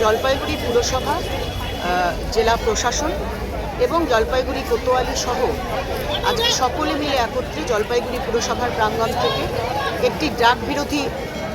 জলপাইগুড়ি পুরসভা জেলা প্রশাসন এবং জলপাইগুড়ি কোতোয়ালি সহ আজকে সকলে মিলে একত্রে জলপাইগুড়ি পুরসভার প্রাঙ্গণ থেকে একটি ড্রাগ বিরোধী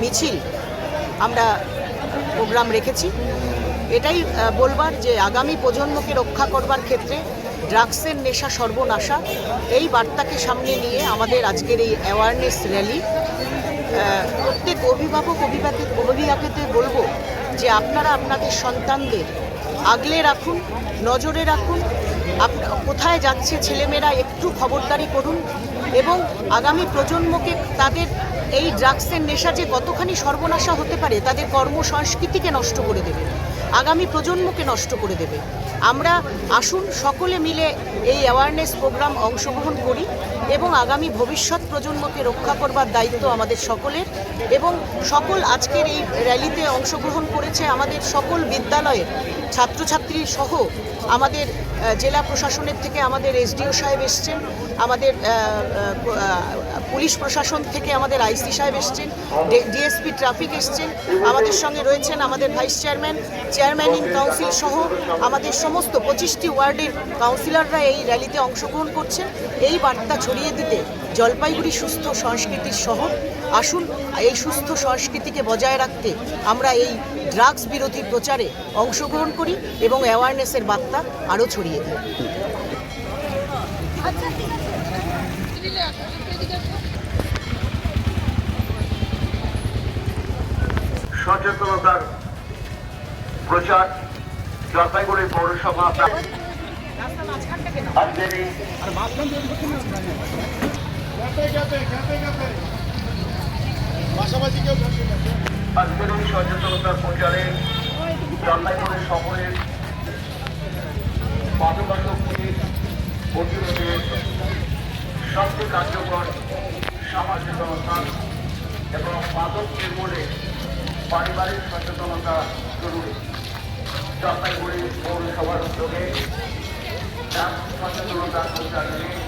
মিছিল আমরা প্রোগ্রাম রেখেছি। এটাই বলবার যে আগামী প্রজন্মকে রক্ষা করবার ক্ষেত্রে ড্রাগসের নেশা সর্বনাশা, এই বার্তাকে সামনে নিয়ে আমাদের আজকের এই অ্যাওয়ারনেস র্যালি প্রত্যেক অভিভাবক অভিভাবক অভিভাবকদের বলব যে আপনারা আপনাদের সন্তানদের আগলে রাখুন, নজরে রাখুন কোথায় যাচ্ছে ছেলেমেয়েরা একটু খবরদারি করুন এবং আগামী প্রজন্মকে তাদের এই ড্রাগসের নেশা যে কতখানি সর্বনাশা হতে পারে, তাদের কর্মসংস্কৃতিকে নষ্ট করে দেবে। আগামী প্রজন্মকে নষ্ট করে দেবে। আমরা আসুন সকলে মিলে এই অ্যাওয়ারনেস প্রোগ্রাম অংশগ্রহণ করি এবং আগামী ভবিষ্যৎ প্রজন্মকে রক্ষা করবার দায়িত্ব আমাদের সকলের এবং সকল আজকের এই র্যালিতে অংশগ্রহণ করেছে আমাদের সকল বিদ্যালয়ের ছাত্রছাত্রী সহ আমাদের জেলা প্রশাসনের থেকে আমাদের এসডিও সাহেব এসছেন, আমাদের পুলিশ প্রশাসন থেকে আমাদের আইসি সাহেব এসছেন ডিএসপি ট্রাফিক এসছেন, আমাদের সঙ্গে রয়েছেন আমাদের vice chairman chairman in council সহ আমাদের সমস্ত পঁচিশটি ওয়ার্ডের কাউন্সিলররা এই র্যালিতে অংশগ্রহণ করছেন। এই বার্তা ছড়িয়ে দিতে জলপাইগুড়ি সুস্থ সংস্কৃতির শহর। আসুন এই সুস্থ সংস্কৃতিকে বজায় রাখতে আমরা এই ড্রাগস বিরোধী প্রচারে অংশগ্রহণ করি এবং অ্যাওয়ারনেসের বার্তা আরও ছড়িয়ে দিই। সচেতনতার প্রচার জলপাইগুড়ি পৌরসভা। আজকের আজকের এই সচেতনতার প্রচারে জলপাইগুড়ি শহরের মাদকাসক্তির প্রতিরোধে সবচেয়ে কার্যকর সামাজিক ব্যবস্থা এবং মাদক নির্মূলে পারিবারিক সচেতনতা জরুরি। জলপাইগুড়ি পৌরসভার উদ্যোগে ডাক সচেতনতা প্রচার নিয়ে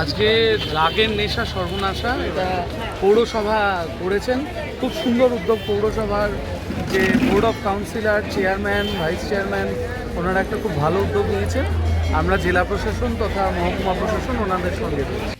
আজকে রাগের নেশা, সর্বনাশা, এটা পৌরসভা করেছেন। খুব সুন্দর উদ্যোগ পৌরসভার যে board of councillor chairman vice chairman ওনারা একটা খুব ভালো উদ্যোগ নিয়েছেন। আমরা জেলা প্রশাসন তথা মহকুমা প্রশাসন ওনাদের সঙ্গে রয়েছি।